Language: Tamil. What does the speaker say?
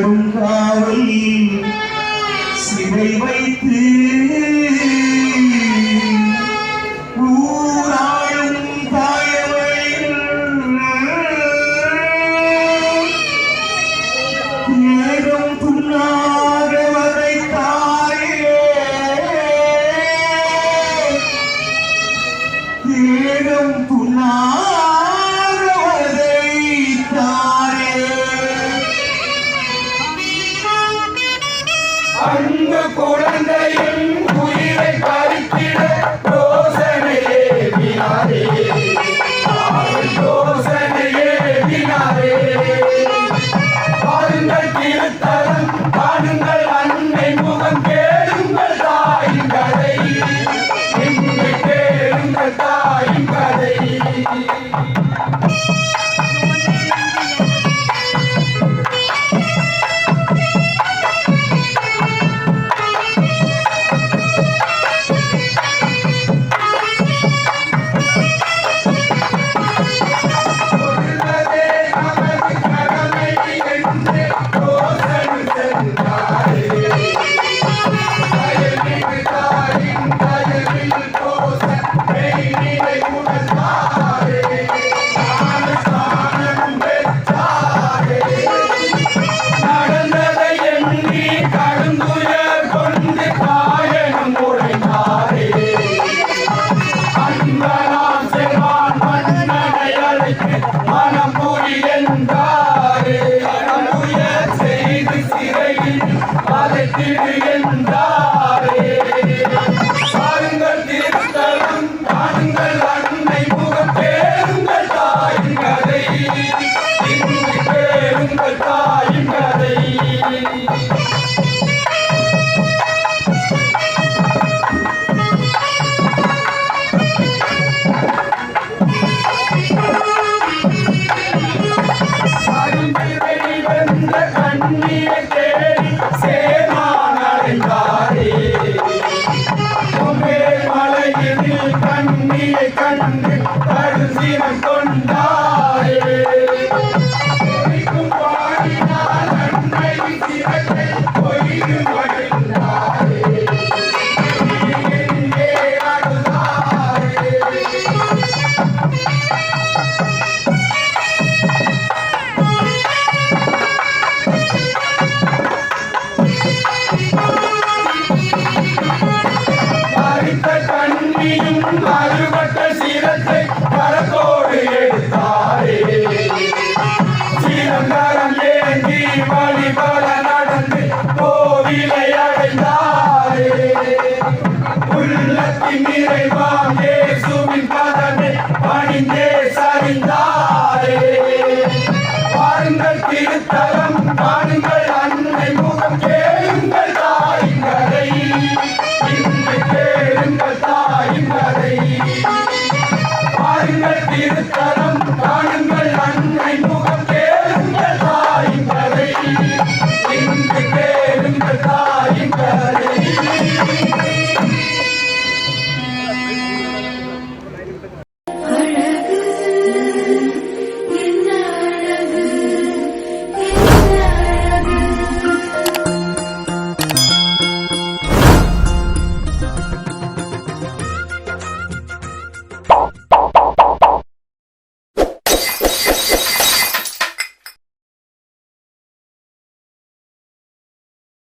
கடும் காவல் சிறை வைத்து கண்ணியை தேடி பாருங்கள் திருத்தலம் காணுங்கள் அன்னை முகம் கேளுங்கள்